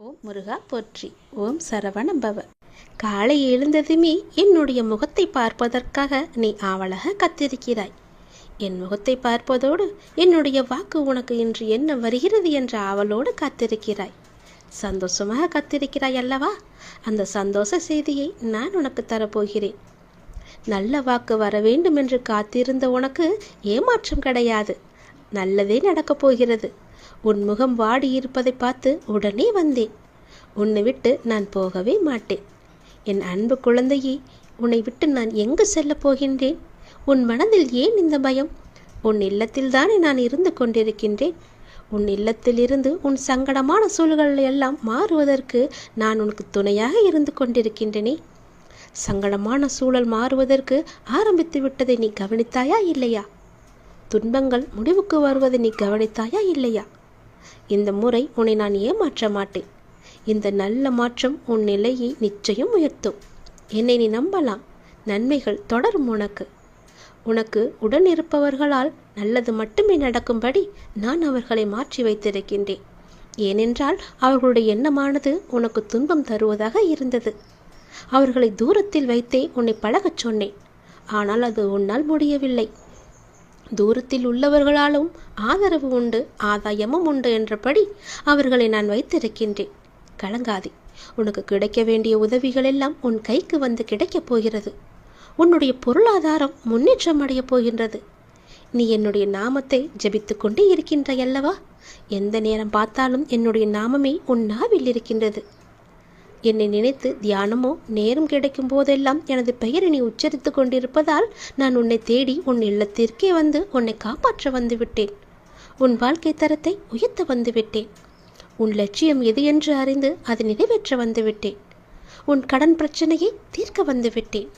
ஓம் முருகா போற்றி. ஓம் சரவண பவ காலை எழுந்ததுமே என்னுடைய முகத்தை பார்ப்பதற்காக நீ ஆவலாக கத்திருக்கிறாய். என் முகத்தை பார்ப்பதோடு என்னுடைய வாக்கு உனக்கு இன்று என்ன வருகிறது என்ற ஆவலோடு காத்திருக்கிறாய். சந்தோஷமாக கத்திருக்கிறாய் அல்லவா? அந்த சந்தோஷ செய்தியை நான் உனக்கு தரப்போகிறேன். நல்ல வாக்கு வர வேண்டும் என்று காத்திருந்த உனக்கு ஏமாற்றம் கிடையாது. நல்லதே நடக்கப் போகிறது. உன் முகம் வாடியிருப்பதை பார்த்து உடனே வந்தேன். உன்னை விட்டு நான் போகவே மாட்டேன். என் அன்பு குழந்தையே உன்னை விட்டு நான் எங்கு செல்லப் போகின்றேன்? உன் மனதில் ஏன் இந்த பயம்? உன் இல்லத்தில்தானே நான் இருந்து கொண்டிருக்கின்றேன். உன் இல்லத்திலிருந்து உன் சங்கடமான சூழல்கள் எல்லாம் மாறுவதற்கு நான் உனக்கு துணையாக இருந்து கொண்டிருக்கின்றனே. சங்கடமான சூழல் மாறுவதற்கு ஆரம்பித்து விட்டதை நீ கவனித்தாயா இல்லையா? துன்பங்கள் முடிவுக்கு வருவதை நீ கவனித்தாயா இல்லையா? இந்த முறை உன்னை நான் ஏமாற்ற மாட்டேன். இந்த நல்ல மாற்றம் உன் நிலையை நிச்சயம் உயர்த்தும். என்னை நீ நம்பலாம். நன்மைகள் தொடரும் உனக்கு. உனக்கு உடன் இருப்பவர்களால் நல்லது மட்டுமே நடக்கும்படி நான் அவர்களை மாற்றி வைத்திருக்கின்றேன். ஏனென்றால் அவர்களுடைய எண்ணமானது உனக்கு துன்பம் தருவதாக இருந்தது. அவர்களை தூரத்தில் வைத்தே உன்னை பழகச் சொன்னேன். ஆனால் அது உன்னால் முடியவில்லை. தூரத்தில் உள்ளவர்களாலும் ஆதரவு உண்டு ஆதாயமும் உண்டு என்றபடி அவர்களை நான் வைத்திருக்கின்றேன். கலங்காதே உனக்கு கிடைக்க வேண்டிய உதவிகள் எல்லாம் உன் கைக்கு வந்து கிடைக்கப் போகிறது. உன்னுடைய பொருளாதாரம் முன்னேற்றம் அடையப் போகின்றது. நீ என்னுடைய நாமத்தை ஜபித்து கொண்டே இருக்கின்றாய் அல்லவா? எந்த நேரம் பார்த்தாலும் என்னுடைய நாமமே உன் நாவில் இருக்கின்றது. என்னை நினைத்து தியானமோ நேரம் கிடைக்கும் போதெல்லாம் எனது பெயரை நீ உச்சரித்து கொண்டிருப்பதால் நான் உன்னை தேடி உன் இல்லத்திற்கே வந்து உன்னை காப்பாற்ற வந்துவிட்டேன். உன் வாழ்க்கை தரத்தை உயர்த்த வந்துவிட்டேன். உன் லட்சியம் எது என்று அறிந்து அதை நிறைவேற்ற வந்துவிட்டேன். உன் கடன் பிரச்சனையை தீர்க்க வந்துவிட்டேன்.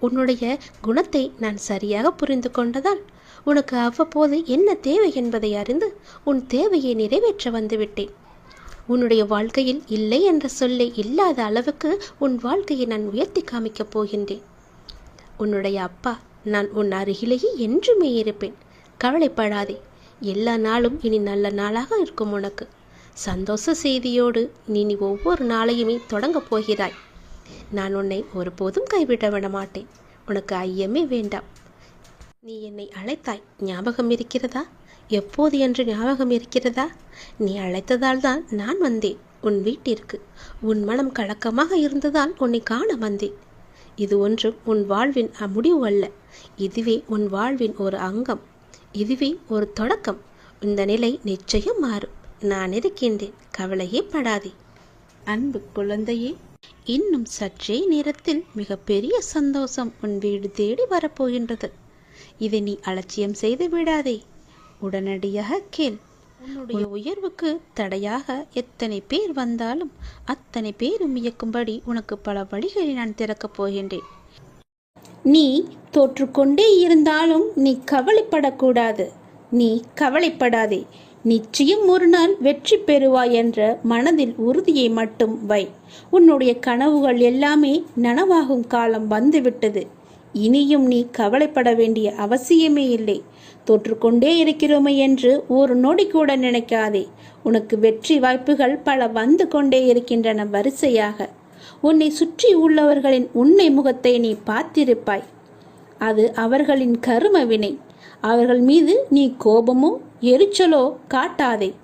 உன்னுடைய குணத்தை நான் சரியாக புரிந்து கொண்டதால் உனக்கு அவ்வப்போது என்ன தேவை என்பதை அறிந்து உன் தேவையை நிறைவேற்ற வந்துவிட்டேன். உன்னுடைய வாழ்க்கையில் இல்லை என்ற சொல்லே இல்லாத அளவுக்கு உன் வாழ்க்கையை நான் உயர்த்தி காமிக்கப் போகின்றேன். உன்னுடைய அப்பா நான் உன் அருகிலேயே என்றுமே இருப்பேன். கவலைப்படாதே. எல்லா நாளும் இனி நல்ல நாளாக இருக்கும் உனக்கு. சந்தோஷ செய்தியோடு நீ நீ ஒவ்வொரு நாளையுமே தொடங்கப் போகிறாய். நான் உன்னை ஒருபோதும் கைவிட விட மாட்டேன் உனக்கு ஐயமே வேண்டாம். நீ என்னை அழைத்தாய். ஞாபகம் இருக்கிறதா? எப்போது என்று ஞாபகம் இருக்கிறதா? நீ அழைத்ததால் தான் நான் வந்தேன். உன் வீட்டிற்கு. உன் மனம் கலக்கமாக இருந்ததால் உன்னை காண வந்தேன். இது ஒன்றும் உன் வாழ்வின் முடிவு அல்ல. இதுவே உன் வாழ்வின் ஒரு அங்கம். இதுவே ஒரு தொடக்கம். இந்த நிலை நிச்சயம் மாறும். நான் இருக்கின்றேன். கவலையே படாதே. அன்பு குழந்தையே இன்னும் சற்றே நேரத்தில் மிகப்பெரிய சந்தோஷம் உன் வீடு தேடி வரப்போகின்றது. இதை நீ அலட்சியம் செய்து விடாதே. உடனடியாக கேள். உன்னுடைய உயர்வுக்கு தடையாக எத்தனை பேர் வந்தாலும் அத்தனை பேரும் இயக்கும்படி உனக்கு பல வழிகளை நான் திறக்கப் போகின்றேன். நீ தோற்றுக்கொண்டே இருந்தாலும் நீ கவலைப்படக்கூடாது. நீ கவலைப்படாதே. நிச்சயம் ஒரு நாள் வெற்றி பெறுவாய் என்ற மனதில் உறுதியை மட்டும் வை. உன்னுடைய கனவுகள் எல்லாமே நனவாகும் காலம் வந்துவிட்டது. இனியும் நீ கவலைப்பட வேண்டிய அவசியமே இல்லை. தோற்றுக்கொண்டே இருக்கிறோமே என்று ஒரு நொடி கூட நினைக்காதே. உனக்கு வெற்றி வாய்ப்புகள் பல வந்து கொண்டே இருக்கின்றன வரிசையாக. உன்னை சுற்றி உள்ளவர்களின் உண்மை முகத்தை நீ பார்த்திருப்பாய். அது அவர்களின் கரும வினை. அவர்கள் மீது நீ கோபமோ எரிச்சலோ காட்டாதே.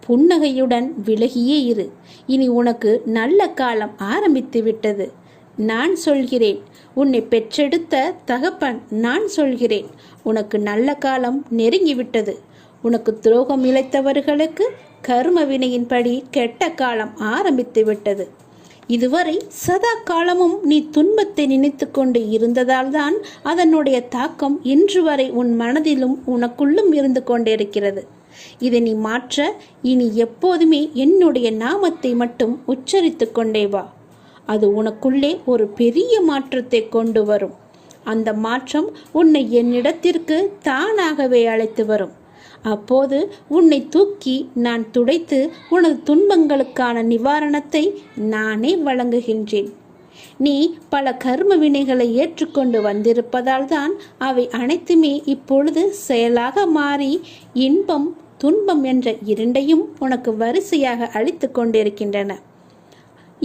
புன்னகையுடன் விலகியே இரு. இனி உனக்கு நல்ல காலம் ஆரம்பித்து விட்டது நான் சொல்கிறேன். உன்னை பெற்றெடுத்த தகப்பன் நான் சொல்கிறேன். உனக்கு நல்ல காலம் நெருங்கிவிட்டது. உனக்கு துரோகம் இழைத்தவர்களுக்கு கர்ம வினையின்படி கெட்ட காலம் ஆரம்பித்து விட்டது. இதுவரை சதா காலமும் நீ துன்பத்தை நினைத்து கொண்டு இருந்ததால்தான் அதனுடைய தாக்கம் இன்று வரை உன் மனதிலும் உனக்குள்ளும் இருந்து கொண்டிருக்கிறது. இதை நீ மாற்ற இனி எப்போதுமே என்னுடைய நாமத்தை மட்டும் உச்சரித்து கொண்டே வா. அது உனக்குள்ளே ஒரு பெரிய மாற்றத்தை கொண்டு வரும். அந்த மாற்றம் உன்னை என்னிடத்திற்கு தானாகவே அழைத்து வரும். அப்போது உன்னை தூக்கி நான் துடைத்து உனது துன்பங்களுக்கான நிவாரணத்தை நானே வழங்குகின்றேன். நீ பல கர்ம வினைகளை ஏற்றுக்கொண்டு வந்திருப்பதால் தான் அவை அனைத்துமே இப்பொழுது செயலாக மாறி இன்பம் துன்பம் என்ற இரண்டையும் உனக்கு வரிசையாக அளித்து கொண்டிருக்கின்றன.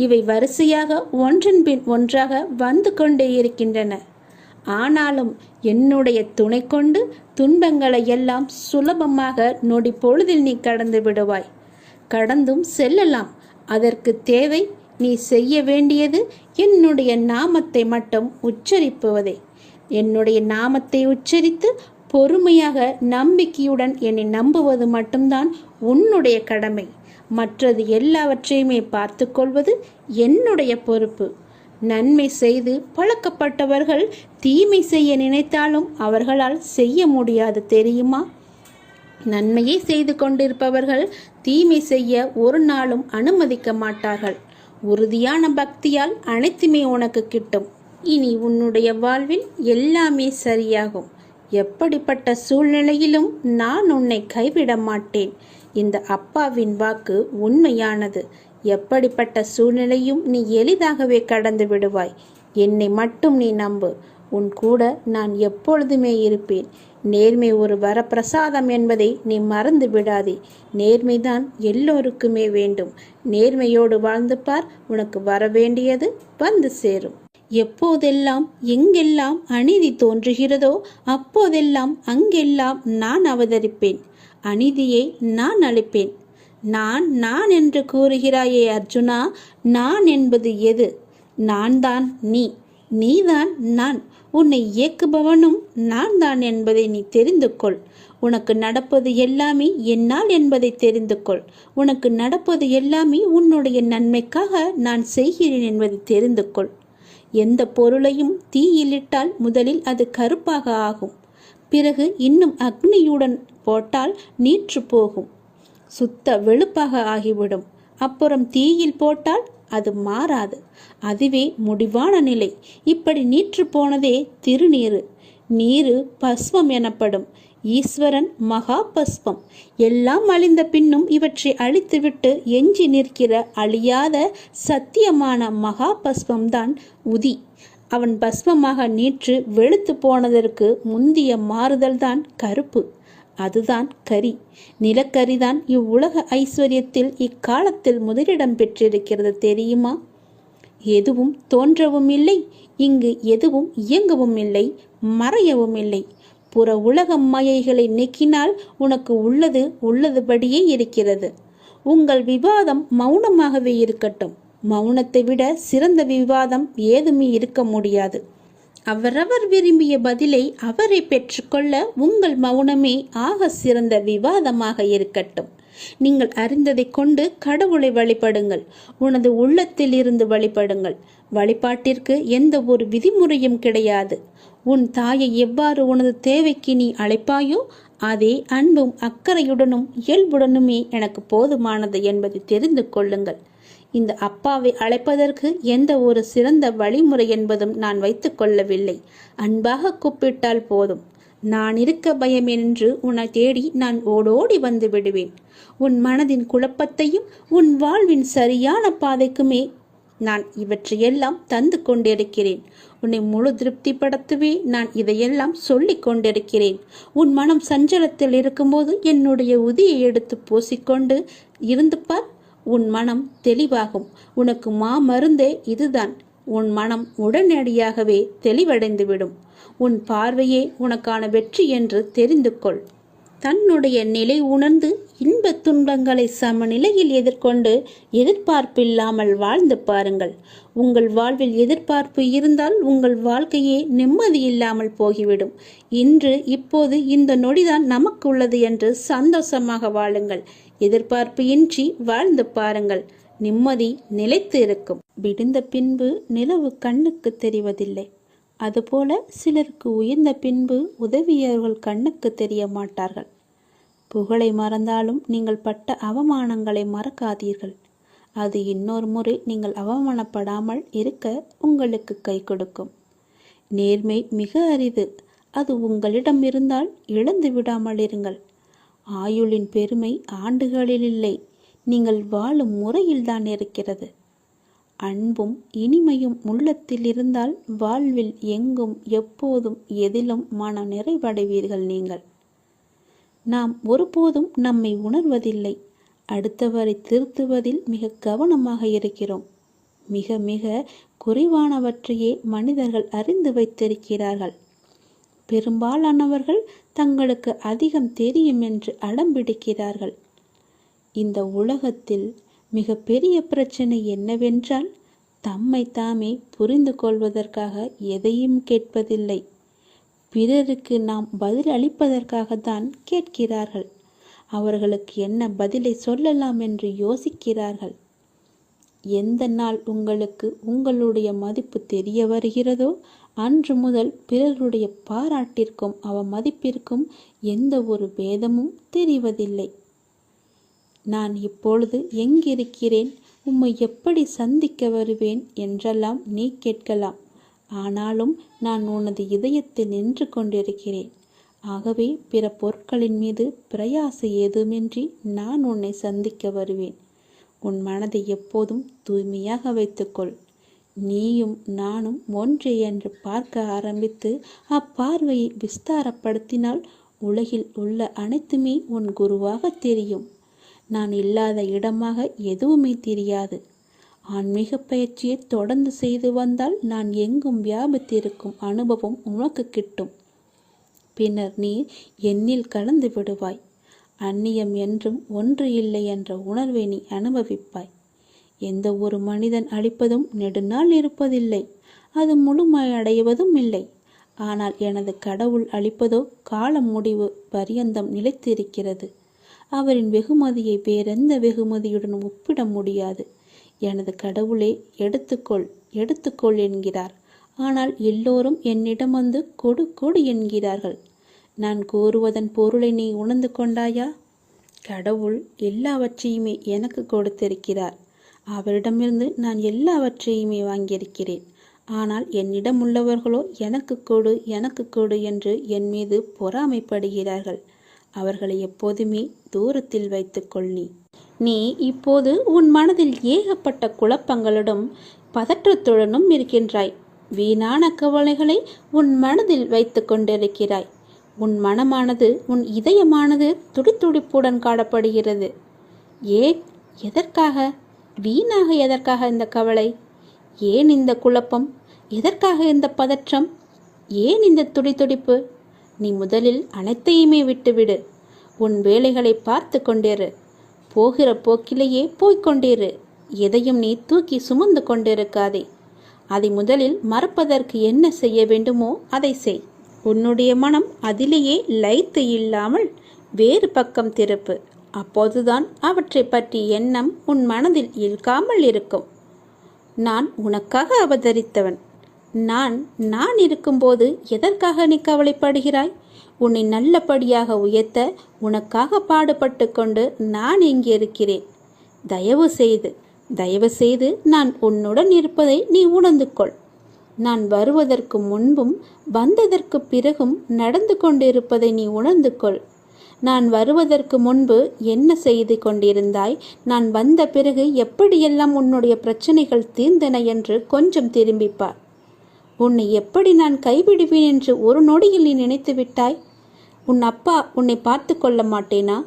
இவை வரிசையாக ஒன்றன் பின் ஒன்றாக வந்து கொண்டே இருக்கின்றன. ஆனாலும் என்னுடைய துணை கொண்டு துன்பங்களை எல்லாம் சுலபமாக நொடி பொழுதில் நீ கடந்து விடுவாய். கடந்தும் செல்லலாம். அதற்கு தேவை நீ செய்ய வேண்டியது என்னுடைய நாமத்தை மட்டும் உச்சரிப்புவதே. என்னுடைய நாமத்தை உச்சரித்து பொறுமையாக நம்பிக்கையுடன் என்னை நம்புவது மட்டும்தான் உன்னுடைய கடமை. மற்றது எல்லாவற்றையுமே பார்த்து கொள்வது என்னுடைய பொறுப்பு. நன்மை செய்து பழக்கப்பட்டவர்கள் தீமை செய்ய நினைத்தாலும் அவர்களால் செய்ய முடியாது தெரியுமா? நன்மையை செய்து கொண்டிருப்பவர்கள் தீமை செய்ய ஒரு நாளும் அனுமதிக்க மாட்டார்கள். உறுதியான பக்தியால் அனைத்துமே உனக்கு கிட்டும். இனி உன்னுடைய வாழ்வில் எல்லாமே சரியாகும். எப்படிப்பட்ட சூழ்நிலையிலும் நான் உன்னை கைவிட மாட்டேன். இந்த அப்பாவின் வாக்கு உண்மையானது. எப்படிப்பட்ட சூழ்நிலையும் நீ எளிதாகவே கடந்து விடுவாய். என்னை மட்டும் நீ நம்பு. உன் கூட நான் எப்பொழுதுமே இருப்பேன். நேர்மை ஒரு வரப்பிரசாதம் என்பதை நீ மறந்து விடாதே. நேர்மைதான் எல்லோருக்குமே வேண்டும். நேர்மையோடு வாழ்ந்து பார். உனக்கு வர வேண்டியது வந்து சேரும். எப்போதெல்லாம் எங்கெல்லாம் அநீதி தோன்றுகிறதோ அப்போதெல்லாம் அங்கெல்லாம் நான் அவதரிப்பேன். அநீதியை நான் அளிப்பேன். நான் நான் என்று கூறுகிறாயே அர்ஜுனா நான் என்பது எது? நான் தான் நீ. நீதான் நான். உன்னை இயக்குபவனும் நான் தான் என்பதை நீ தெரிந்து கொள் உனக்கு நடப்பது எல்லாமே என்னால் என்பதை தெரிந்து கொள் உனக்கு நடப்பது எல்லாமே உன்னுடைய நன்மைக்காக நான் செய்கிறேன் என்பதை தெரிந்து கொள் எந்த பொருளையும் தீயிலிட்டால் முதலில் அது கருப்பாக ஆகும். பிறகு இன்னும் அக்னியுடன் போட்டால் நீற்று போகும். சுத்த வெளுப்பாக ஆகிவிடும். அப்புறம் தீயில் போட்டால் அது மாறாது. அதுவே முடிவான நிலை. இப்படி நீற்று போனதே திருநீரு நீரு பஸ்வம் எனப்படும். ஈஸ்வரன் மகா பஸ்வம். எல்லாம் அழிந்த பின்னும் இவற்றை அழித்துவிட்டு எஞ்சி நிற்கிற அழியாத சத்தியமான மகா பஸ்வம்தான் உதி. அவன் பஸ்வமாக நீற்று வெளுத்து போனதற்கு முந்திய மாறுதல்தான் கருப்பு. அதுதான் கரி. நிலக்கரிதான் இவ்வுலக ஐஸ்வர்யத்தில் இக்காலத்தில் முதலிடம் பெற்றிருக்கிறது தெரியுமா? எதுவும் தோன்றவும் இல்லை இங்கு எதுவும் இயங்கவும் இல்லை மறையவும் இல்லை புற உலக மாயைகளை நீக்கினால் உனக்கு உள்ளது உள்ளதுபடியே இருக்கிறது. உங்கள் விவாதம் மௌனமாகவே இருக்கட்டும். மௌனத்தை விட சிறந்த விவாதம் ஏதுமே இருக்க முடியாது. அவரவர் விரும்பிய பதிலை அவரை பெற்றுக்கொள்ள உங்கள் மௌனமே ஆக சிறந்த விவாதமாக இருக்கட்டும். நீங்கள் அறிந்ததை கொண்டு கடவுளை வழிபடுங்கள். உனது உள்ளத்தில் இருந்து வழிபடுங்கள். வழிபாட்டிற்கு எந்த ஒரு விதிமுறையும் கிடையாது. உன் தாயை எவ்வாறு உனது தேவைக்கு நீ அழைப்பாயோ அதே அன்பும் அக்கறையுடனும் இயல்புடனுமே எனக்கு போதுமானது என்பதை தெரிந்து கொள்ளுங்கள். இந்த அப்பாவை அழைப்பதற்கு எந்த ஒரு சிறந்த வழிமுறை என்பதும் நான் வைத்துக்கொள்ளவில்லை அன்பாக கூப்பிட்டால் போதும். நான் இருக்க பயம் என்று உன்னை தேடி நான் ஓடோடி வந்து விடுவேன். உன் மனதின் குழப்பத்தையும் உன் வாழ்வின் சரியான பாதைக்குமே நான் இவற்றையெல்லாம் தந்து கொண்டிருக்கிறேன். உன்னை முழு திருப்திப்படுத்தவே நான் இதையெல்லாம் சொல்லிக் கொண்டிருக்கிறேன். உன் மனம் சஞ்சலத்தில் இருக்கும்போது என்னுடைய உதியை எடுத்து பூசிக்கொண்டு இருந்து பார். உன் மனம் தெளிவாகும். உனக்கு மா மருந்தே இதுதான். உன் மனம் உடனடியாகவே தெளிவடைந்துவிடும். உன் பார்வையே உனக்கான வெற்றி என்று தெரிந்து கொள் தன்னுடைய நிலை உணர்ந்து இன்ப துன்பங்களை சமநிலையில் எதிர்கொண்டு எதிர்பார்ப்பில்லாமல் வாழ்ந்து பாருங்கள். உங்கள் வாழ்வில் எதிர்பார்ப்பு இருந்தால் உங்கள் வாழ்க்கையே நிம்மதி இல்லாமல் போகிவிடும். இன்று இப்போது இந்த நொடிதான் நமக்கு உள்ளது என்று சந்தோஷமாக வாழுங்கள். எதிர்பார்ப்பு இன்றி வாழ்ந்து பாருங்கள். நிம்மதி நிலைத்து இருக்கும். விடுந்த பின்பு நிலவு கண்ணுக்கு தெரிவதில்லை. அதுபோல சிலருக்கு உயர்ந்த பின்பு உதவியவர்கள் கண்ணுக்கு தெரிய மாட்டார்கள். புகழை மறந்தாலும் நீங்கள் பட்ட அவமானங்களை மறக்காதீர்கள். அது இன்னொரு முறை நீங்கள் அவமானப்படாமல் இருக்க உங்களுக்கு கை கொடுக்கும். நேர்மை மிக அரிது. அது உங்களிடம் இருந்தால் இழந்து விடாமல் இருங்கள். ஆயுளின் பெருமை ஆண்டுகளில் இல்லை. நீங்கள் வாழும் முறையில்தான் இருக்கிறது. அன்பும் இனிமையும் உள்ளத்தில் இருந்தால் வாழ்வில் எங்கும் எப்போதும் எதிலும் மன நிறைவடைவீர்கள் நீங்கள். நாம் ஒருபோதும் நம்மை உணர்வதில்லை. அடுத்தவரை திருத்துவதில் மிக கவனமாக இருக்கிறோம். மிக மிக குறைவானவற்றையே மனிதர்கள் அறிந்து வைத்திருக்கிறார்கள். பெரும்பாலானவர்கள் தங்களுக்கு அதிகம் தெரியும் என்று அடம்பிடிக்கிறார்கள் இந்த உலகத்தில் மிக பெரிய பிரச்சனை என்னவென்றால் தம்மை தாமே புரிந்து கொள்வதற்காக எதையும் கேட்பதில்லை. பிறருக்கு நாம் பதில் அளிப்பதற்காகத்தான் கேட்கிறார்கள். அவர்களுக்கு என்ன பதிலை சொல்லலாம் என்று யோசிக்கிறார்கள். எந்த நாள் உங்களுக்கு உங்களுடைய மதிப்பு தெரிய வருகிறதோ அன்று முதல் பிறருடைய பாராட்டிற்கும் அவ மதிப்பிற்கும் எந்த ஒரு பேதமும் தெரிவதில்லை. நான் இப்பொழுது எங்கிருக்கிறேன்? உம்மை எப்படி சந்திக்க வருவேன்? என்றெல்லாம் நீ கேட்கலாம். ஆனாலும் நான் உனது இதயத்தில் நின்று கொண்டிருக்கிறேன். ஆகவே பிற பொருட்களின் மீது பிரயாச ஏதுமின்றி நான் உன்னை சந்திக்க வருவேன். உன் மனதை எப்போதும் தூய்மையாக வைத்துக்கொள். நீயும் நானும் ஒன்றே என்று பார்க்க ஆரம்பித்து அப்பார்வையை விஸ்தாரப்படுத்தினால் உலகில் உள்ள அனைத்துமே உன் குருவாக தெரியும். நான் இல்லாத இடமாக எதுவுமே தெரியாது. ஆன்மீக பயிற்சியை தொடர்ந்து செய்து வந்தால் நான் எங்கும் வியாபித்திருக்கும் அனுபவம் உனக்கு கிட்டும். பின்னர் நீ என்னில் கலந்து விடுவாய். அந்நியம் என்றும் ஒன்று இல்லை என்ற உணர்வை நீ அனுபவிப்பாய். எந்த ஒரு மனிதன் அழிப்பதும் நெடுநாள் இருப்பதில்லை. அது முழுமையடைவதும் இல்லை. ஆனால் எனது கடவுள் அளிப்பதோ காலம் முடிவு பரியந்தம் நிலைத்திருக்கிறது. அவரின் வெகுமதியை வேறெந்த வெகுமதியுடன் ஒப்பிட முடியாது. எனது கடவுளே எடுத்துக்கொள் எடுத்துக்கொள் என்கிறார். ஆனால் எல்லோரும் என்னிடம் வந்து கொடு கொடு என்கிறார்கள். நான் கூறுவதன் பொருளை நீ உணர்ந்து கொண்டாயா? கடவுள் எல்லாவற்றையுமே எனக்கு கொடுத்திருக்கிறார். அவரிடமிருந்து நான் எல்லாவற்றையுமே வாங்கியிருக்கிறேன். ஆனால் என்னிடம் உள்ளவர்களோ எனக்கு கொடு எனக்கு கொடு என்று என் மீது பொறாமைப்படுகிறார்கள். அவர்களை எப்போதுமே தூரத்தில் வைத்துக்கொள் நீ. நீ இப்போது உன் மனதில் ஏகப்பட்ட குழப்பங்களுடன் பதற்றத்துடனும் இருக்கின்றாய். வீணான கவலைகளை உன் மனதில் வைத்து கொண்டிருக்கிறாய். உன் மனமானது உன் இதயமானது துடித்துடிப்புடன் காணப்படுகிறது. ஏன்? எதற்காக? வீணாக எதற்காக இந்த கவலை? ஏன் இந்த குழப்பம்? எதற்காக இந்த பதற்றம்? ஏன் இந்த துடிதுடிப்பு? நீ முதலில் அனைத்தையுமே விட்டுவிடு. உன் வேலைகளை பார்த்து கொண்டிரு. போகிற போக்கிலேயே போய்கொண்டிரு எதையும் நீ தூக்கி சுமந்து கொண்டிருக்காதே. அதை முதலில் மறப்பதற்கு என்ன செய்ய வேண்டுமோ அதை செய். உன்னுடைய மனம் அதிலேயே லைத்து இல்லாமல் வேறு பக்கம் திருப்பு. அப்போதுதான் அவற்றை பற்றி எண்ணம் உன் மனதில் இருக்காமல் இருக்கும். நான் உனக்காக அவதரித்தவன். நான் நான் இருக்கும்போது எதற்காக நீ கவலைப்படுகிறாய்? உன்னை நல்லபடியாக உயர்த்த உனக்காக பாடுபட்டு கொண்டு நான் இங்கே இருக்கிறேன். தயவு செய்து தயவு செய்து நான் உன்னுடன் இருப்பதை நீ உணர்ந்து கொள். நான் வருவதற்கு முன்பும் வந்ததற்கு பிறகும் நடந்து கொண்டிருப்பதை நீ உணர்ந்து கொள். நான் வருவதற்கு முன்பு என்ன செய்து கொண்டிருந்தாய்? நான் வந்த பிறகு எப்படியெல்லாம் உன்னுடைய பிரச்சனைகள் தீர்ந்தன என்று கொஞ்சம் திரும்பிப்பார். உன்னை எப்படி நான் கைவிடுவேன் என்று ஒரு நொடியில் நீ நினைத்து விட்டாய்? உன் அப்பா உன்னை பார்த்து கொள்ள மாட்டேனா?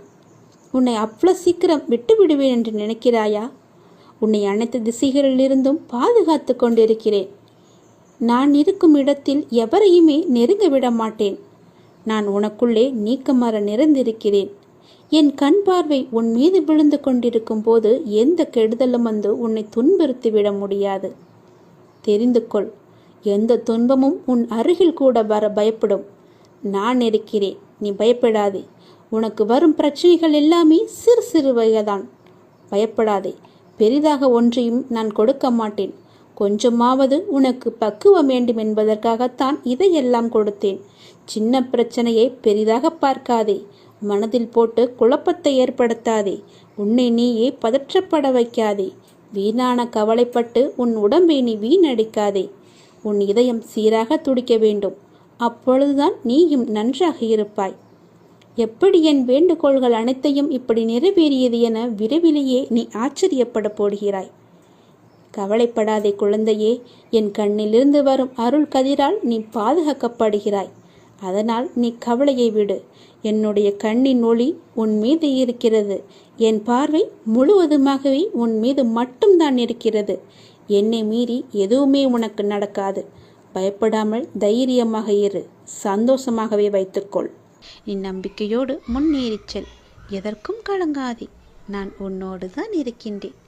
உன்னை அவ்வளோ சீக்கிரம் விட்டு விடுவேன் என்று நினைக்கிறாயா? உன்னை அனைத்து திசைகளிலிருந்தும் பாதுகாத்து கொண்டிருக்கிறேன். நான் இருக்கும் இடத்தில் எவரையுமே நெருங்க விட மாட்டேன். நான் உனக்குள்ளே நீக்கமர நிறைந்திருக்கிறேன். என் கண் பார்வை உன் மீது விழுந்து கொண்டிருக்கும் போது எந்த கெடுதலும் வந்து உன்னை துன்புறுத்தி விட முடியாது. தெரிந்து கொள் எந்த துன்பமும் உன் அருகில் கூட வர பயப்படும். நான் இருக்கிறேன் நீ பயப்படாதே. உனக்கு வரும் பிரச்சனைகள் எல்லாமே சிறு சிறு வகைதான். பயப்படாதே பெரிதாக ஒன்றையும் நான் கொடுக்க மாட்டேன். கொஞ்சமாவது உனக்கு பக்குவம் வேண்டும் என்பதற்காகத்தான் இதையெல்லாம் கொடுத்தேன். சின்ன பிரச்சனையை பெரிதாக பார்க்காதே. மனதில் போட்டு குழப்பத்தை ஏற்படுத்தாதே. உன்னை நீயே பதற்றப்பட வைக்காதே. வீணான கவலைப்பட்டு உன் உடம்பை நீ வீணடிக்காதே. உன் இதயம் சீராக துடிக்க வேண்டும். அப்பொழுதுதான் நீயும் நன்றாக இருப்பாய். எப்படி என் வேண்டுகோள்கள் அனைத்தையும் இப்படி நிறைவேறியது என விரைவிலேயே நீ ஆச்சரியப்பட போடுகிறாய். கவலைப்படாதே குழந்தையே. என் கண்ணிலிருந்து வரும் அருள் கதிரால் நீ பாதுகாக்கப்படுகிறாய். அதனால் நீ கவலையை விடு. என்னுடைய கண்ணின் ஒளி உன் மீது இருக்கிறது. என் பார்வை முழுவதுமாகவே உன் மீது மட்டும்தான் இருக்கிறது. என்னை மீறி எதுவுமே உனக்கு நடக்காது. பயப்படாமல் தைரியமாக இரு. சந்தோஷமாகவே வைத்துக்கொள். நீ நம்பிக்கையோடு முன்னேறிச்சல் எதற்கும் கலங்காதே. நான் உன்னோடு தான் இருக்கின்றேன்.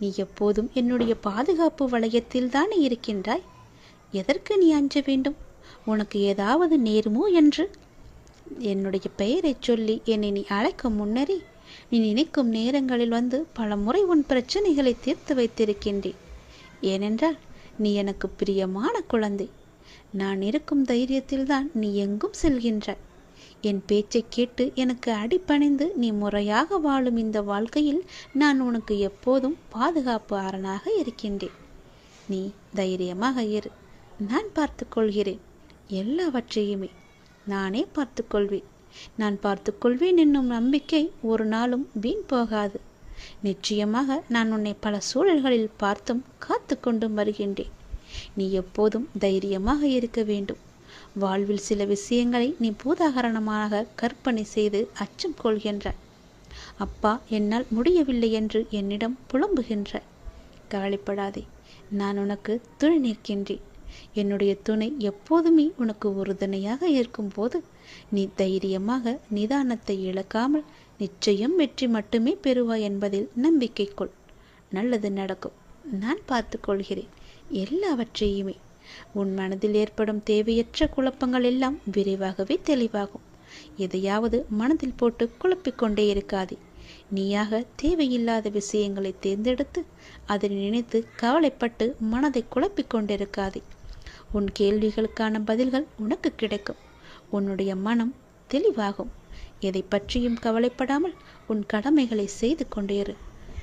நீ எப்போதும் என்னுடைய பாதுகாப்பு வளையத்தில் தானே இருக்கின்றாய். எதற்கு நீ அஞ்ச வேண்டும்? உனக்கு ஏதாவது நேருமோ என்று. என்னுடைய பெயரைச் சொல்லி என்னை நீ அழைக்கும் முன்னரே நீ நினைக்கும் நேரங்களில் வந்து பல முறை உன் பிரச்சனைகளை தீர்த்து வைத்திருக்கின்றேன். ஏனென்றால் நீ எனக்கு பிரியமான குழந்தை. நான் இருக்கும் தைரியத்தில்தான் நீ எங்கும் செல்கின்றாய். என் பேச்சை கேட்டு எனக்கு அடிப்பணிந்து நீ முறையாக வாழும் இந்த வாழ்க்கையில் நான் உனக்கு எப்போதும் பாதுகாப்பு அரணாக இருக்கின்றேன். நீ தைரியமாக இரு நான் பார்த்துக்கொள்கிறேன் எல்லாவற்றையுமே நானே பார்த்துக்கொள்வேன். நான் பார்த்துக்கொள்வேன் என்னும் நம்பிக்கை ஒரு நாளும் வீண் போகாது. நிச்சயமாக நான் உன்னை பல சூழல்களில் பார்த்தும் காத்து கொண்டும் வருகின்றேன். நீ எப்போதும் தைரியமாக இருக்க வேண்டும். வாழ்வில் சில விஷயங்களை நீ பூதாகரணமாக கற்பனை செய்து அச்சம் கொள்கின்ற. அப்பா என்னால் முடியவில்லை என்று என்னிடம் புலம்புகின்ற. கவலைப்படாதே நான் உனக்கு துணை நிற்கின்றேன். என்னுடைய துணை எப்போதுமே உனக்கு உறுதுணையாக இருக்கும்போது நீ தைரியமாக நிதானத்தை இழக்காமல் நிச்சயம் வெற்றி மட்டுமே பெறுவாய் என்பதில் நம்பிக்கை கொள். நல்லது நடக்கும். நான் பார்த்து கொள்கிறேன். எல்லாவற்றையுமே. உன் மனதில் ஏற்படும் தேவையற்ற குழப்பங்கள் எல்லாம் விரைவாகவே தெளிவாகும். எதையாவது மனதில் போட்டு குழப்பிக்கொண்டே இருக்காதே. நீயாக தேவையில்லாத விஷயங்களை தேர்ந்தெடுத்து அதை நினைத்து கவலைப்பட்டு மனதை குழப்பிக் கொண்டிருக்காதே உன் கேள்விகளுக்கான பதில்கள் உனக்கு கிடைக்கும். உன்னுடைய மனம் தெளிவாகும். எதை பற்றியும் கவலைப்படாமல் உன் கடமைகளை செய்து கொண்டேரு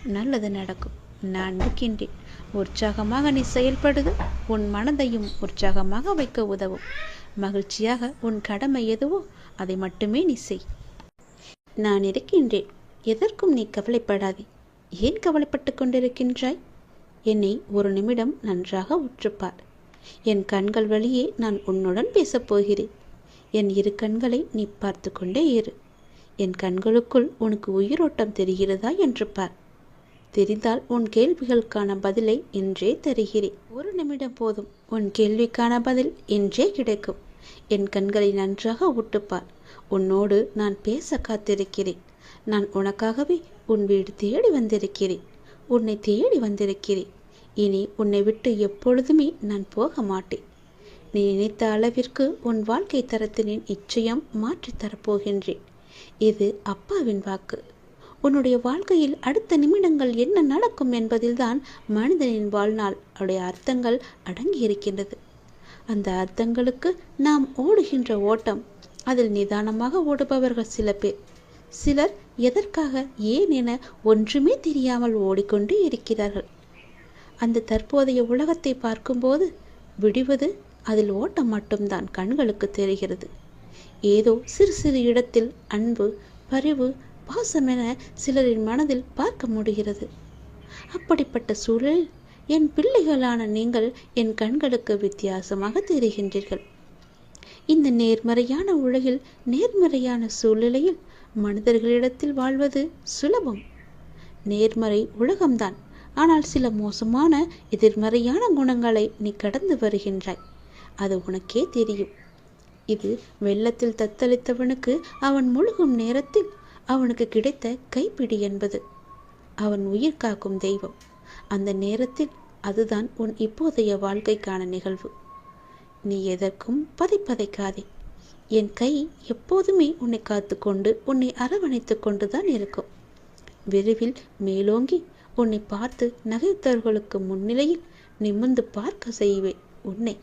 நல்லது நடக்கும். நான் இருக்கின்றேன். உற்சாகமாக நீ செயல்படுது. உன் மனதையும் உற்சாகமாக வைக்க உதவும். மகிழ்ச்சியாக உன் கடமை எதுவோ அதை மட்டுமே நீ செய். நான் இருக்கின்றேன். எதற்கும் நீ கவலைப்படாதே. ஏன் கவலைப்பட்டு கொண்டிருக்கின்றாய்? என்னை ஒரு நிமிடம் நன்றாக உற்றுப்பார். என் கண்கள் வழியே நான் உன்னுடன் பேசப் போகிறேன் என் இரு கண்களை நீ பார்த்து கொண்டே இரு. என் கண்களுக்குள் உனக்கு உயிரோட்டம் தெரிகிறதா என்று பார். தெரிந்தால் உன் கேள்விகளுக்கான பதிலை இன்றே தருகிறேன். ஒரு நிமிடம் போதும். உன் கேள்விக்கான பதில் இன்றே கிடைக்கும். என் கண்களை நன்றாக ஊட்டுப்பார் உன்னோடு நான் பேச காத்திருக்கிறேன். நான் உனக்காகவே உன் வீடு தேடி வந்திருக்கிறேன். உன்னை தேடி வந்திருக்கிறேன். இனி உன்னை விட்டு எப்பொழுதுமே நான் போக மாட்டேன் நீ நினைத்த அளவிற்கு உன் வாழ்க்கை தரத்தினை நிச்சயம் மாற்றித் தரப்போகின்றேன். இது அப்பாவின் வாக்கு. உன்னுடைய வாழ்க்கையில் அடுத்த நிமிடங்கள் என்ன நடக்கும் என்பதில்தான் மனிதனின் வாழ்நாள் அவருடைய அர்த்தங்கள் அடங்கியிருக்கின்றது. அந்த அர்த்தங்களுக்கு நாம் ஓடுகின்ற ஓட்டம். அதில் நிதானமாக ஓடுபவர்கள் சில பேர். சிலர் எதற்காக ஏன் என ஒன்றுமே தெரியாமல் ஓடிக்கொண்டு இருக்கிறார்கள். அந்த தற்போதைய உலகத்தை பார்க்கும்போது விடிவது அதில் ஓட்டம் மட்டும்தான் கண்களுக்கு தெரிகிறது. ஏதோ சிறு சிறு இடத்தில் அன்பு பரிவு பாசம் என சிலரின் மனதில் பார்க்க முடிகிறது. அப்படிப்பட்ட சூழலில் என் பிள்ளைகளான நீங்கள் என் கண்களுக்கு வித்தியாசமாக தெரிகின்றீர்கள். இந்த நேர்மறையான உலகில் நேர்மறையான சூழ்நிலையில் மனிதர்களிடத்தில் வாழ்வது சுலபம். நேர்மறை உலகம்தான். ஆனால் சில மோசமான எதிர்மறையான குணங்களை நீ கடந்து வருகின்றாய். அது உனக்கே தெரியும். இது வெள்ளத்தில் தத்தளித்தவனுக்கு அவன் முழுகும் நேரத்தில் அவனுக்கு கிடைத்த கைப்பிடி என்பது. அவன் உயிர் காக்கும் தெய்வம். அந்த நேரத்தில் அதுதான் உன் இப்போதைய வாழ்க்கைக்கான நிகழ்வு. நீ எதற்கும் பதைப்பதைக்காதே. என் கை எப்போதுமே உன்னை காத்துக்கொண்டு உன்னை அரவணைத்து கொண்டுதான் இருக்கும். விரைவில் மேலோங்கி உன்னை பார்த்து நகைத்தவர்களுக்கு முன்னிலையில் நிமிர்ந்து பார்க்க செய்வேன் உன்னை.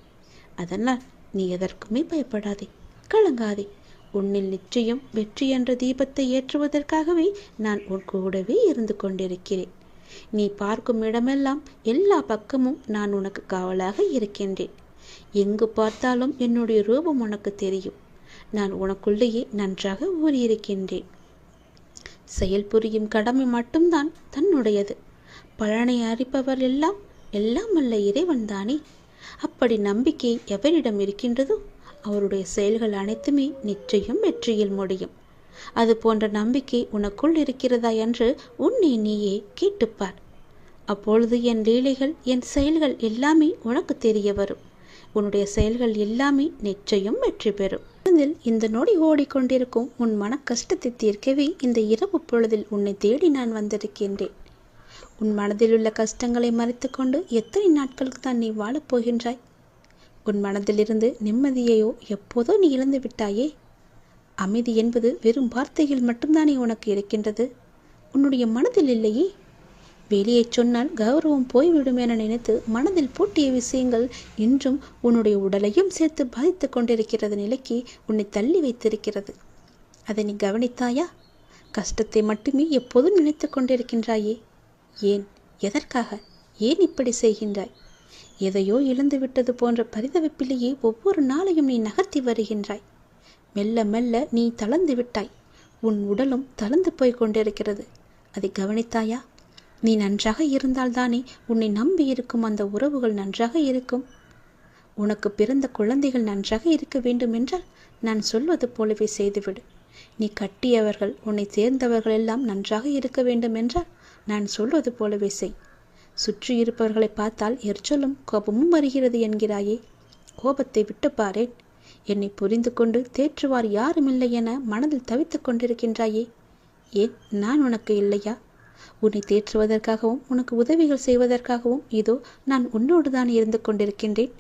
அதனால் நீ எதற்குமே பயப்படாதே கலங்காதே. உன்னில் நிச்சயம் வெற்றி என்ற தீபத்தை ஏற்றுவதற்காகவே நான் உன் கூடவே இருந்து கொண்டிருக்கிறேன். நீ பார்க்கும் இடமெல்லாம் எல்லா பக்கமும் நான் உனக்கு காவலாக இருக்கின்றேன். எங்கு பார்த்தாலும் என்னுடைய ரூபம் உனக்கு தெரியும். நான் உனக்குள்ளேயே நன்றாக ஊறியிருக்கின்றேன். செயல் புரியும் கடமை மட்டும்தான் தன்னுடையது. பலனை அறிப்பவர் எல்லாம் எல்லாம் அல்ல இறைவன் தானே. அப்படி நம்பிக்கை எவரிடம் இருக்கின்றதோ அவருடைய செயல்கள் அனைத்துமே நிச்சயம் வெற்றியில் முடியும். அது போன்ற நம்பிக்கை உனக்குள் இருக்கிறதா என்று உன்னை நீயே கேட்டுப்பார். அப்பொழுது என் லீலைகள் என் செயல்கள் எல்லாமே உனக்கு தெரிய வரும். உன்னுடைய செயல்கள் எல்லாமே நிச்சயம் வெற்றி பெறும். மனதில் இந்த நொடி ஓடிக்கொண்டிருக்கும் உன் மன கஷ்டத்தை தீர்க்கவே இந்த இரவு பொழுதில் உன்னை தேடி நான் வந்திருக்கின்றேன். உன் மனதில் உள்ள கஷ்டங்களை மறைத்துக்கொண்டு எத்தனை நாட்களுக்கு தான் நீ வாழப்போகின்றாய் உன் மனதிலிருந்து நிம்மதியையோ எப்போதோ நீ இழந்து விட்டாயே? அமைதி என்பது வெறும் வார்த்தையில் மட்டும்தானே உனக்கு இருக்கின்றது. உன்னுடைய மனதில் இல்லையே? வெளியே சொன்னால் கௌரவம் போய்விடும் என நினைத்து மனதில் பூட்டிய விஷயங்கள் இன்றும் உன்னுடைய உடலையும் சேர்த்து பாதித்து கொண்டிருக்கிறது நிலைக்கு உன்னை தள்ளி வைத்திருக்கிறது. அதை நீ கவனித்தாயா? கஷ்டத்தை மட்டுமே எப்போதும் நினைத்து கொண்டிருக்கின்றாயே? ஏன்? எதற்காக? ஏன் இப்படி செய்கின்றாய்? எதையோ இழந்து விட்டது போன்ற பரிதவிப்பிலேயே ஒவ்வொரு நாளையும் நீ நகர்த்தி வருகின்றாய். மெல்ல மெல்ல நீ தளர்ந்து விட்டாய். உன் உடலும் தளர்ந்து போய் கொண்டிருக்கிறது. அதை கவனித்தாயா? நீ நன்றாக இருந்தால்தானே உன்னை நம்பி இருக்கும் அந்த உறவுகள் நன்றாக இருக்கும். உனக்கு பிறந்த குழந்தைகள் நன்றாக இருக்க வேண்டும் என்றால் நான் சொல்வது போலவே செய்துவிடு. நீ கட்டியவர்கள் உன்னை சேர்ந்தவர்கள் எல்லாம் நன்றாக இருக்க வேண்டும் என்றால் நான் சொல்வது போலவே செய். சுற்றி இருப்பவர்களை பார்த்தால் எரிச்சலும் கோபமும் வருகிறது என்கிறாயே. கோபத்தை விட்டு பாரேன் என்னை புரிந்து கொண்டு தேற்றுவார் யாருமில்லை என மனதில் தவித்துக் கொண்டிருக்கின்றாயே. ஏன் நான் உனக்கு இல்லையா? உன்னை தேற்றுவதற்காகவும் உனக்கு உதவிகள் செய்வதற்காகவும் இதோ நான் உன்னோடு தான் இருந்து கொண்டிருக்கின்றேன்.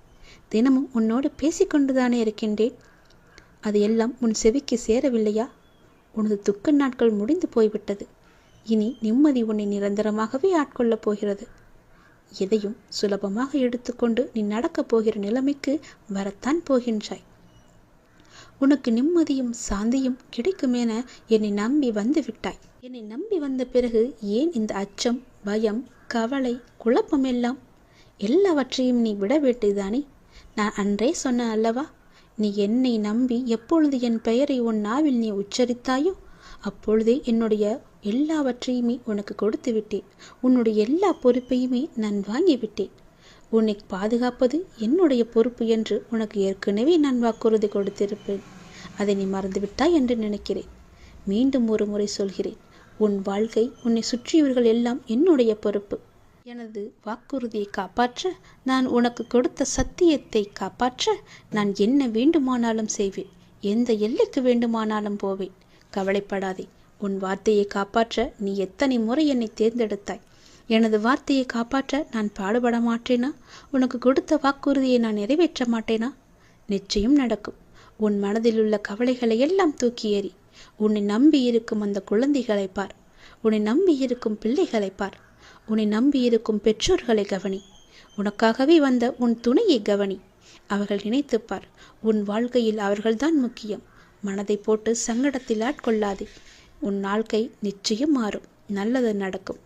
தினமும் உன்னோடு பேசிக்கொண்டுதானே இருக்கின்றேன். அது எல்லாம் உன் செவிக்கு சேரவில்லையா? உனது துக்க நாட்கள் முடிந்து போய்விட்டது. இனி நிம்மதி உன்னை நிரந்தரமாகவே ஆட்கொள்ளப் போகிறது. எதையும் சுலபமாக எடுத்துக்கொண்டு நீ நடக்கப் போகிற நிலைமைக்கு வரத்தான் போகின்றாய். உனக்கு நிம்மதியும் சாந்தியும் கிடைக்கும் என என்னை நம்பி வந்து விட்டாய். என்னை நம்பி வந்த பிறகு ஏன் இந்த அச்சம் பயம் கவலை குழப்பம் எல்லாம்? எல்லாவற்றையும் நீ விட நான் அன்றே சொன்ன அல்லவா? நீ என்னை நம்பி எப்பொழுது என் பெயரை உன் நாவில் நீ உச்சரித்தாயோ அப்பொழுதே என்னுடைய எல்லாவற்றையுமே உனக்கு கொடுத்து விட்டேன். உன்னுடைய எல்லா பொறுப்பையுமே நான் வாங்கிவிட்டேன் உன்னை பாதுகாப்பது என்னுடைய பொறுப்பு என்று உனக்கு ஏற்கனவே நான் வாக்குறுதி கொடுத்திருப்பேன். அதை நீ மறந்துவிட்டாய் என்று நினைக்கிறேன். மீண்டும் ஒரு முறை சொல்கிறேன். உன் வாழ்க்கை உன்னை சுற்றியவர்கள் எல்லாம் என்னுடைய பொறுப்பு. எனது வாக்குறுதியை காப்பாற்ற நான் உனக்கு கொடுத்த சத்தியத்தை காப்பாற்ற நான் என்ன வேண்டுமானாலும் செய்வேன். எந்த எல்லைக்கு வேண்டுமானாலும் போவேன். கவலைப்படாதே. உன் வார்த்தையை காப்பாற்ற நீ எத்தனை முறை என்னை தேர்ந்தெடுத்தாய்? எனது வார்த்தையை காப்பாற்ற நான் பாடுபட மாட்டேனா? உனக்கு கொடுத்த வாக்குறுதியை நான் நிறைவேற்ற மாட்டேனா? நிச்சயம் நடக்கும். உன் மனதில் உள்ள கவலைகளை எல்லாம் தூக்கி எறி உன்னை நம்பி இருக்கும் அந்த குழந்தைகளை பார். உன்னை நம்பி இருக்கும் பிள்ளைகளை பார். உன்னை நம்பி இருக்கும் பெற்றோர்களை கவனி. உனக்காகவே வந்த உன் துணையை கவனி. அவர்கள் நினைத்துப்பார் உன் வாழ்க்கையில் அவர்கள்தான் முக்கியம். மனதை போட்டு சங்கடத்தில் ஆட்கொள்ளாதே. உன் வாழ்க்கை நிச்சயம் மாறும். நல்லது நடக்கும்.